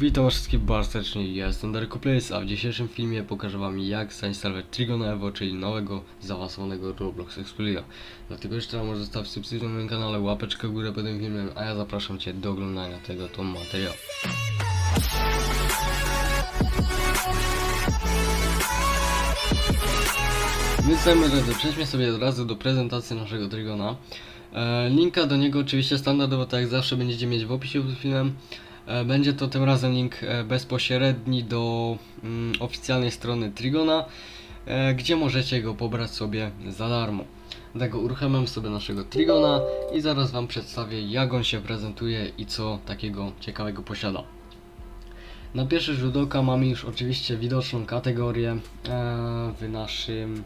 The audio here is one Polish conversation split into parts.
Witam was wszystkich bardzo serdecznie, ja jestem Darko Place, a w dzisiejszym filmie pokażę wam jak zainstalować Trigona Evo, czyli nowego, zaawansowanego Roblox Exploria. Dlatego jeszcze może zostawić subskrypcję na moim kanale, łapeczkę w górę pod tym filmem, a ja zapraszam cię do oglądania tego to materiału. Więc dajmy radę, przejdźmy sobie od razu do prezentacji naszego Trigona. E, linka do niego oczywiście standardowo, tak jak zawsze będziecie mieć w opisie pod filmem. E, Będzie to tym razem link e, bezpośredni do mm, oficjalnej strony Trigona, e, gdzie możecie go pobrać sobie za darmo. Dlatego uruchamiam sobie naszego Trigona i zaraz Wam przedstawię jak on się prezentuje i co takiego ciekawego posiada. Na pierwszy rzut oka mamy już oczywiście widoczną kategorię w naszym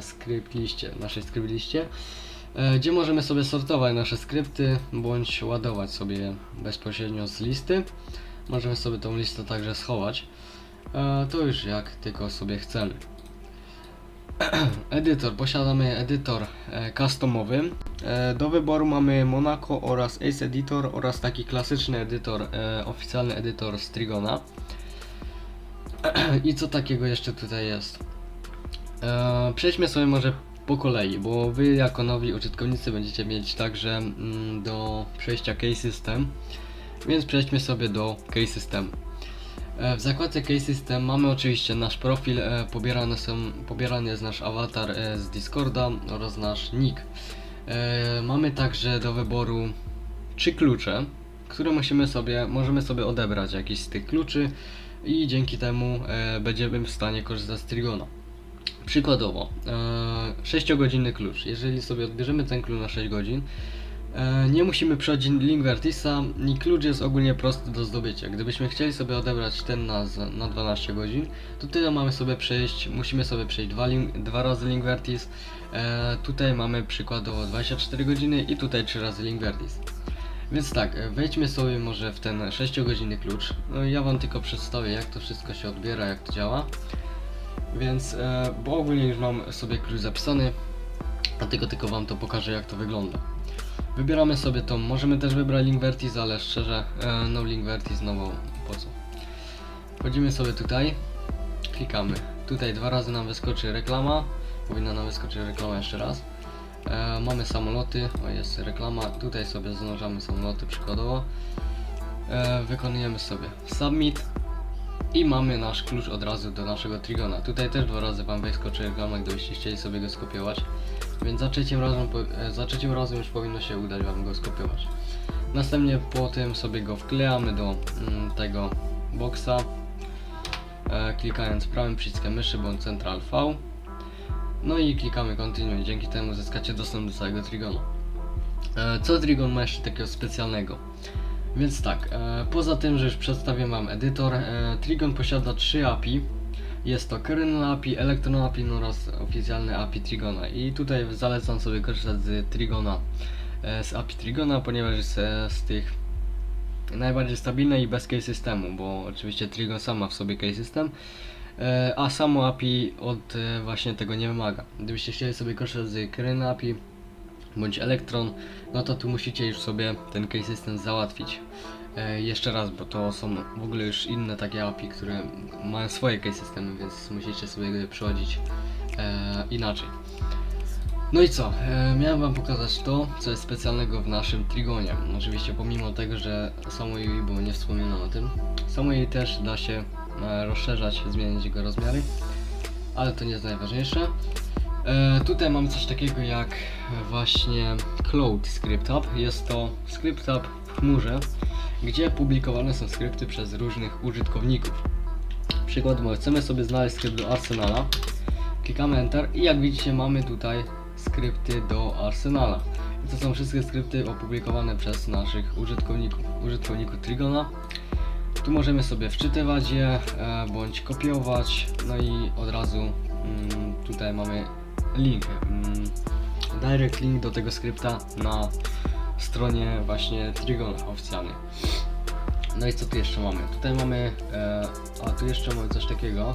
skrypt liście, naszej skrypt liście, gdzie możemy sobie sortować nasze skrypty bądź ładować sobie bezpośrednio z listy. Możemy sobie tą listę także schować. E, to już jak tylko sobie chcemy. Edytor, posiadamy edytor e, customowy. E, do wyboru mamy Monaco oraz Ace Editor oraz taki klasyczny edytor, e, oficjalny edytor z Trigona. I co takiego jeszcze tutaj jest? E, przejdźmy sobie może po kolei, bo wy jako nowi użytkownicy będziecie mieć także mm, do przejścia Case System, więc przejdźmy sobie do Case System. E, W zakładce Case System mamy oczywiście nasz profil, e, są, pobierany jest nasz awatar e, z Discorda oraz nasz nick. Mamy także do wyboru trzy klucze, które musimy sobie, możemy sobie odebrać jakiś z tych kluczy i dzięki temu będziemy w stanie korzystać z Trigona. Przykładowo, e, 6-godzinny klucz. Jeżeli sobie odbierzemy ten klucz na 6 godzin, e, nie musimy przechodzić link Vertisa i klucz jest ogólnie prosty do zdobycia. Gdybyśmy chcieli sobie odebrać ten na, na 12 godzin, to tyle mamy sobie przejść, musimy sobie przejść dwa, link, dwa razy link Vertis. E, tutaj mamy przykładowo 24 godziny i tutaj 3 razy link Vertis. Więc tak, e, wejdźmy sobie może w ten 6-godzinny klucz. No, ja wam tylko przedstawię jak to wszystko się odbiera, jak to działa. Więc, e, bo ogólnie już mam sobie klucz zapisany, dlatego tylko wam to pokażę jak to wygląda. Wybieramy sobie tą, możemy też wybrać link Vertis, ale szczerze, e, no link Vertis, no bo po co. Wchodzimy sobie tutaj, klikamy. Tutaj dwa razy nam wyskoczy reklama, powinna nam wyskoczyć reklama jeszcze raz. E, mamy samoloty, o jest reklama, tutaj sobie zanurzamy samoloty przykładowo. E, wykonujemy sobie submit i mamy nasz klucz od razu do naszego Trigona. Tutaj też dwa razy Wam wyskoczy reklama, gdybyście chcieli sobie go skopiować. Więc za trzecim razem, e, za trzecim razem już powinno się udać Wam go skopiować. Następnie po tym sobie go wklejamy do mm, tego boxa. E, klikając prawym przyciskiem myszy bądź Ctrl V. No i klikamy Continue. Dzięki temu zyskacie dostęp do całego Trigona. E, co Trigon ma jeszcze takiego specjalnego? Więc tak, e, poza tym, że już przedstawię Wam edytor, e, Trigon posiada trzy API. Jest to Kernel API, Electron API no oraz oficjalne API Trigona. I tutaj zalecam sobie korzystać z Trigona, e, z API Trigona, ponieważ jest e, z tych najbardziej stabilne i bez case systemu, bo oczywiście Trigon sam ma w sobie case system, e, a samo API od e, właśnie tego nie wymaga. Gdybyście chcieli sobie korzystać z Kernel API bądź Electron, no to tu musicie już sobie ten case system załatwić. E, jeszcze raz, bo to są w ogóle już inne takie API, które mają swoje case systemy, więc musicie sobie przechodzić e, inaczej. No i co? E, miałem wam pokazać to, co jest specjalnego w naszym Trigonie. Oczywiście pomimo tego, że samo jej było nie wspomniano o tym, samo jej też da się e, rozszerzać, zmieniać jego rozmiary, ale to nie jest najważniejsze. E, tutaj mamy coś takiego jak właśnie Cloud Script Hub. Jest to Script Hub w chmurze, gdzie publikowane są skrypty przez różnych użytkowników. Przykładowo chcemy sobie znaleźć skrypt do Arsenala. Klikamy Enter i jak widzicie mamy tutaj skrypty do Arsenala. I to są wszystkie skrypty opublikowane przez naszych użytkowników, użytkowników Trigona. Tu możemy sobie wczytywać je, e, bądź kopiować, no i od razu mm, tutaj mamy link, mm, direct link do tego skrypta na stronie właśnie Trigona oficjalnej. No i co tu jeszcze mamy? Tutaj mamy, e, a tu jeszcze mamy coś takiego,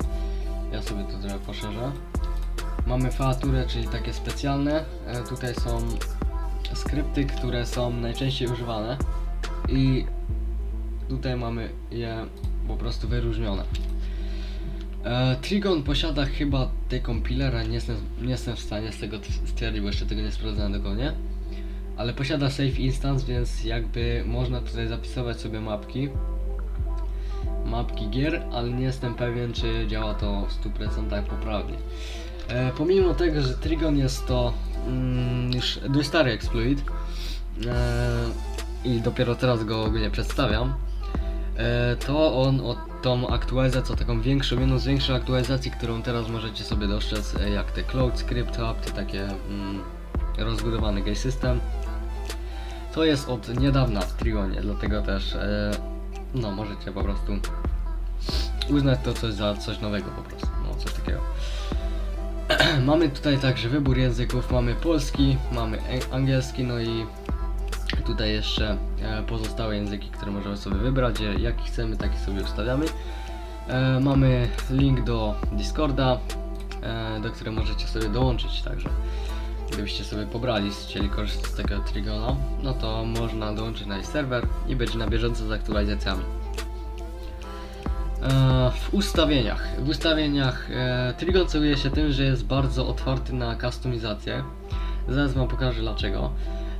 ja sobie to trochę poszerzę. Mamy featurę, czyli takie specjalne, e, tutaj są skrypty, które są najczęściej używane i tutaj mamy je po prostu wyróżnione. E, Trigon posiada chyba decompilera, nie jestem, nie jestem w stanie z tego stwierdzić, bo jeszcze tego nie sprawdzałem dokładnie. Ale posiada save instance, więc jakby można tutaj zapisywać sobie mapki. Mapki gier, ale nie jestem pewien, czy działa to w 100% poprawnie. E, pomimo tego, że Trigon jest to mm, już dość stary exploit e, i dopiero teraz go ogólnie przedstawiam, e, to on od tą aktualizację, taką większą, jedną z większych aktualizacji, którą teraz możecie sobie dostrzec, e, jak te Cloud Script Hub, te takie mm, rozbudowany gay system, to jest od niedawna w Trigonie, dlatego też e, no możecie po prostu uznać to coś za coś nowego po prostu, no coś takiego. mamy tutaj także wybór języków, mamy polski, mamy e- angielski, no i tutaj jeszcze e, pozostałe języki, które możemy sobie wybrać, je- jaki chcemy, taki sobie ustawiamy. E, mamy link do Discorda, e, do którego możecie sobie dołączyć, także gdybyście sobie pobrali, chcieli korzystać z tego Trigona, no to można dołączyć na jej serwer i być na bieżąco z aktualizacjami. E, W ustawieniach. W ustawieniach e, Trigon cechuje się tym, że jest bardzo otwarty na kustomizację. Zaraz wam pokażę dlaczego.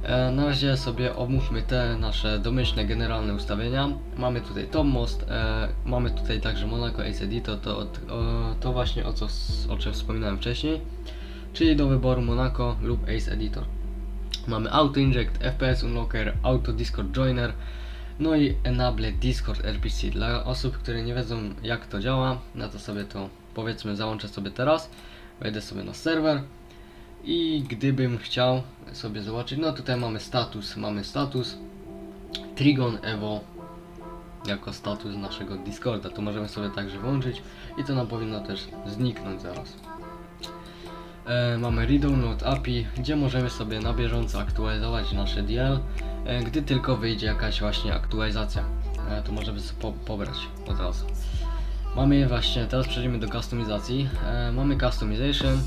E, Na razie sobie omówmy te nasze domyślne, generalne ustawienia. Mamy tutaj Tom Most, e, mamy tutaj także Monaco Ace Editor, to, to, to właśnie o, co, o czym wspominałem wcześniej, czyli do wyboru Monaco lub Ace Editor. Mamy Auto Inject, FPS Unlocker, Auto Discord Joiner, no i Enable Discord RPC. Dla osób, które nie wiedzą jak to działa, no to sobie to powiedzmy załączę sobie teraz. Wejdę sobie na serwer i gdybym chciał sobie zobaczyć, no tutaj mamy status, mamy status Trigon Evo jako status naszego Discorda. To możemy sobie także włączyć i to nam powinno też zniknąć zaraz. E, mamy Redownload API, gdzie możemy sobie na bieżąco aktualizować nasze DL, e, gdy tylko wyjdzie jakaś właśnie aktualizacja. E, to możemy sobie po, pobrać od razu. Mamy właśnie, teraz przejdziemy do customizacji. E, mamy customization.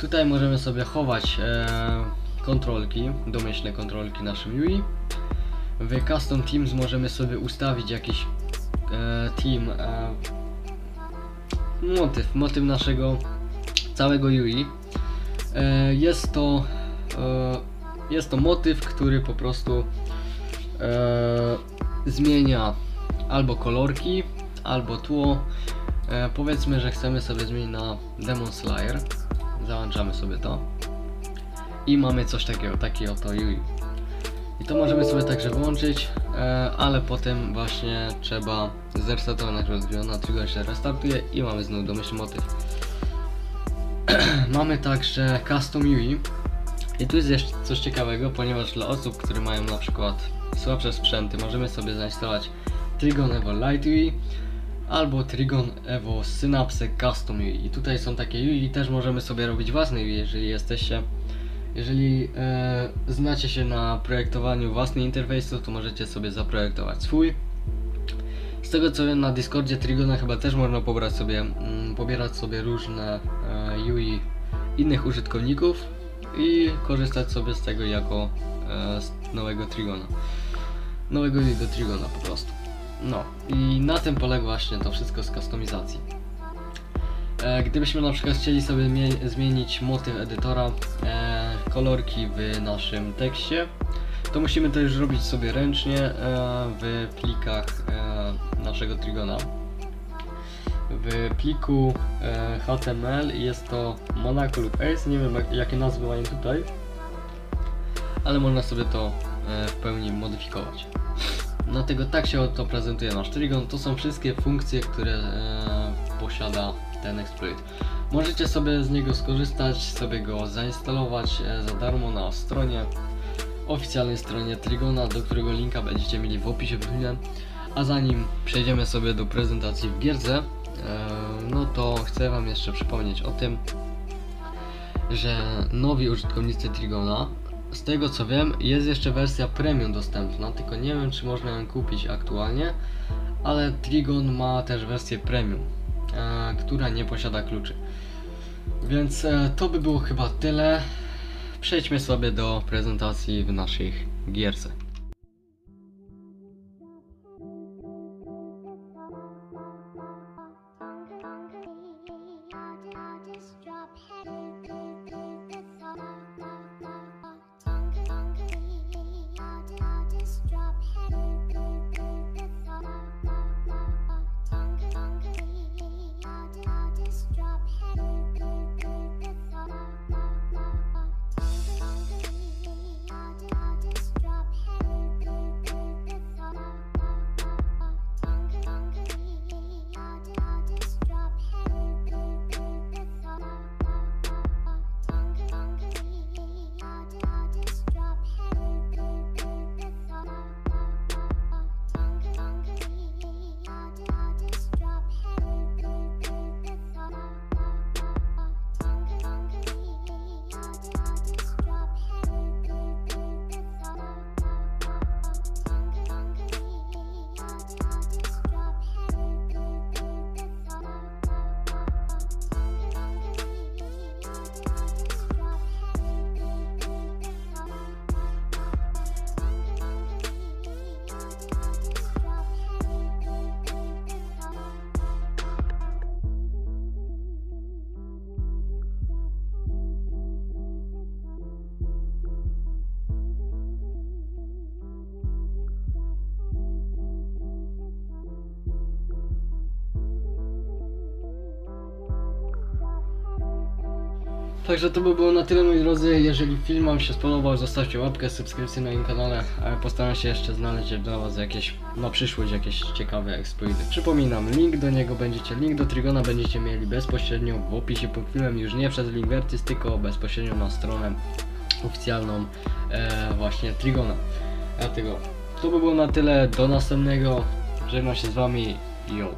Tutaj możemy sobie chować e, kontrolki, domyślne kontrolki naszym UI. W Custom Teams możemy sobie ustawić jakiś e, team, e, motyw, motyw naszego całego UI. Jest to jest to motyw, który po prostu zmienia albo kolorki, albo tło. Powiedzmy, że chcemy sobie zmienić na Demon Slayer. Załączamy sobie to. I mamy coś takiego, taki oto UI. I to możemy sobie także włączyć, e, ale potem właśnie trzeba zresetować Triggona, Trigger się restartuje i mamy znowu domyślny motyw. mamy także Custom UI. I tu jest jeszcze coś ciekawego, ponieważ dla osób, które mają na przykład słabsze sprzęty, możemy sobie zainstalować Trigon Evo Lite UI albo Trigon Evo Synapse Custom UI. I tutaj są takie UI, też możemy sobie robić własne UI, jeżeli jesteście jeżeli e, znacie się na projektowaniu własnych interfejsów, to możecie sobie zaprojektować swój. Z tego co wiem na Discordzie Trigona chyba też można pobrać sobie, mm, pobierać sobie różne e, UI innych użytkowników i korzystać sobie z tego jako e, z nowego Trigona. Nowego UI do Trigona po prostu. No i na tym polega właśnie to wszystko z kustomizacji. E, Gdybyśmy na przykład chcieli sobie mie- zmienić motyw edytora, e, kolorki w naszym tekście, to musimy to już robić sobie ręcznie e, w plikach e, naszego Trigona. W pliku e, HTML jest to Monaco lub Ace, nie wiem jak, jakie nazwy mają tutaj, ale można sobie to e, w pełni modyfikować. Dlatego tak się oto prezentuje nasz Trigon. To są wszystkie funkcje, które e, posiada ten exploit. Możecie sobie z niego skorzystać, sobie go zainstalować e, za darmo na stronie, oficjalnej stronie Trigona, do którego linka będziecie mieli w opisie filmu. A zanim przejdziemy sobie do prezentacji w gierce, e, no to chcę Wam jeszcze przypomnieć o tym, że nowi użytkownicy Trigona, z tego co wiem, jest jeszcze wersja premium dostępna, tylko nie wiem czy można ją kupić aktualnie, ale Trigon ma też wersję premium, e, która nie posiada kluczy. Więc e, to by było chyba tyle. Przejdźmy sobie do prezentacji w naszej gierce. Także to by było na tyle moi drodzy, jeżeli film wam się spodobał zostawcie łapkę, subskrypcję na moim kanale, postaram się jeszcze znaleźć dla was jakieś, na przyszłość jakieś ciekawe exploity. Przypominam, link do niego będziecie, link do Trigona będziecie mieli bezpośrednio w opisie pod filmem, już nie przez Linkvertis, tylko bezpośrednio na stronę oficjalną e, właśnie Trigona. Dlatego to by było na tyle, do następnego, żegnam się z wami, yo.